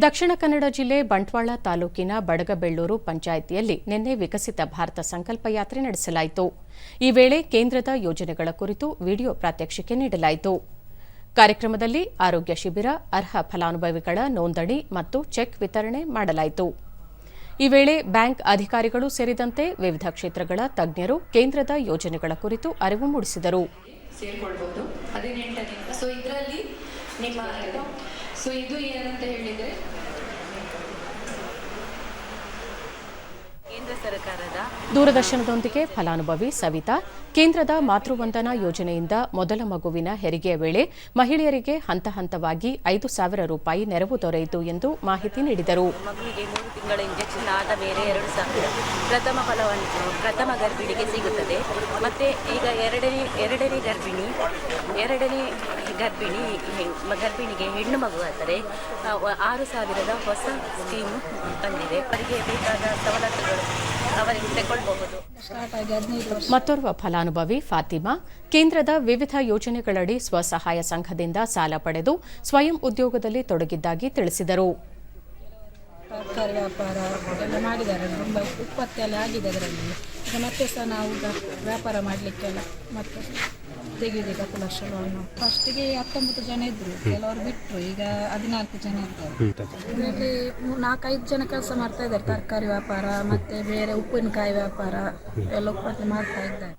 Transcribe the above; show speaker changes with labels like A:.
A: ದಕ್ಷಿಣ ಕನ್ನಡ ಜಿಲ್ಲೆ ಬಂಟ್ವಾಳ ತಾಲೂಕಿನ ಬಡಗಬೆಳ್ಳೂರು ಪಂಚಾಯಿತಿಯಲ್ಲಿ ನಿನ್ನೆ ವಿಕಸಿತ ಭಾರತ ಸಂಕಲ್ಪ ಯಾತ್ರೆ ನಡೆಸಲಾಯಿತು. ಈ ವೇಳೆ ಕೇಂದ್ರದ ಯೋಜನೆಗಳ ಕುರಿತು ವಿಡಿಯೋ ಪ್ರಾತ್ಯಕ್ಷಿಕೆ ನೀಡಲಾಯಿತು. ಕಾರ್ಯಕ್ರಮದಲ್ಲಿ ಆರೋಗ್ಯ ಶಿಬಿರ, ಅರ್ಹ ಫಲಾನುಭವಿಗಳ ನೋಂದಣಿ ಮತ್ತು ಚೆಕ್ ವಿತರಣೆ ಮಾಡಲಾಯಿತು. ಈ ವೇಳೆ ಬ್ಯಾಂಕ್ ಅಧಿಕಾರಿಗಳು ಸೇರಿದಂತೆ ವಿವಿಧ ಕ್ಷೇತ್ರಗಳ ತಜ್ಞರು ಕೇಂದ್ರದ ಯೋಜನೆಗಳ ಕುರಿತು ಅರಿವು ಮೂಡಿಸಿದರು.
B: ಸೊ ಇದು ಏನಂತ ಹೇಳಿದರೆ
A: ದೂರದರ್ಶನದೊಂದಿಗೆ ಫಲಾನುಭವಿ ಸವಿತಾ ಕೇಂದ್ರದ ಮಾತೃವಂದನಾ ಯೋಜನೆಯಿಂದ ಮೊದಲ ಮಗುವಿನ ಹೆರಿಗೆಯ ವೇಳೆ ಮಹಿಳೆಯರಿಗೆ ಹಂತ ಹಂತವಾಗಿ ಐದು ಸಾವಿರ ರೂಪಾಯಿ ನೆರವು ದೊರೆಯಿತು ಎಂದು ಮಾಹಿತಿ ನೀಡಿದರು.
C: ಮಗುವಿಗೆ ಮೂರು ತಿಂಗಳ ಇಂಜೆಕ್ಷನ್ ಆದ ಮೇಲೆ ಎರಡು ಸಾವಿರ. ಪ್ರಥಮ ಫಲವನ್ನು ಪ್ರಥಮ ಗರ್ಭಿಣಿಗೆ ಸಿಗುತ್ತದೆ. ಮತ್ತೆ ಈಗ ಎರಡನೇ ಎರಡನೇ ಗರ್ಭಿಣಿ ಎರಡನೇ ಗರ್ಭಿಣಿ ಗರ್ಭಿಣಿಗೆ ಹೆಣ್ಣು ಮಗು ಆದರೆ ಆರು ಸಾವಿರದ ಹೊಸ ಸ್ಕೀಮ್ ಬಂದಿದೆ. ಅವರಿಗೆ ಬೇಕಾದ ಸವಲತ್ತುಗಳು ತಗೊಳ್ಬಹುದು
A: ಮತ್ತೋರ್ವ ಫಲಾನುಭವಿ ಫಾತಿಮಾ ಕೇಂದ್ರದ ವಿವಿಧ ಯೋಜನೆಗಳಡಿ ಸ್ವಸಹಾಯ ಸಂಘದಿಂದ ಸಾಲ ಪಡೆದು ಸ್ವಯಂ ಉದ್ಯೋಗದಲ್ಲಿ ತೊಡಗಿದ್ದಾಗಿ ತಿಳಿಸಿದರು.
D: ತರಕಾರಿ ವ್ಯಾಪಾರ ಎಲ್ಲ ಮಾಡಿದ್ದಾರೆ. ತುಂಬ ಉತ್ಪತ್ತಿ ಆಗಿದೆ ಅದರಲ್ಲಿ. ಈಗ ಮತ್ತೆ ಸಹ ನಾವು ವ್ಯಾಪಾರ ಮಾಡಲಿಕ್ಕೆಲ್ಲ ಮತ್ತೆ ಲಕ್ಷ ಲೋನು ಫಸ್ಟಿಗೆ ಹತ್ತೊಂಬತ್ತು ಜನ ಇದ್ದರು ಕೆಲವರು ಬಿಟ್ಟರು ಈಗ ಹದಿನಾಲ್ಕು ಜನ ಇದ್ದಾರೆ. ಇಲ್ಲಿ ನಾಲ್ಕೈದು ಜನ ಕೆಲಸ ಮಾಡ್ತಾ ಇದ್ದಾರೆ. ತರಕಾರಿ ವ್ಯಾಪಾರ ಮತ್ತೆ ಬೇರೆ ಉಪ್ಪಿನಕಾಯಿ ವ್ಯಾಪಾರ ಎಲ್ಲ ಉತ್ಪಾದನೆ ಮಾಡ್ತಾ ಇದ್ದಾರೆ.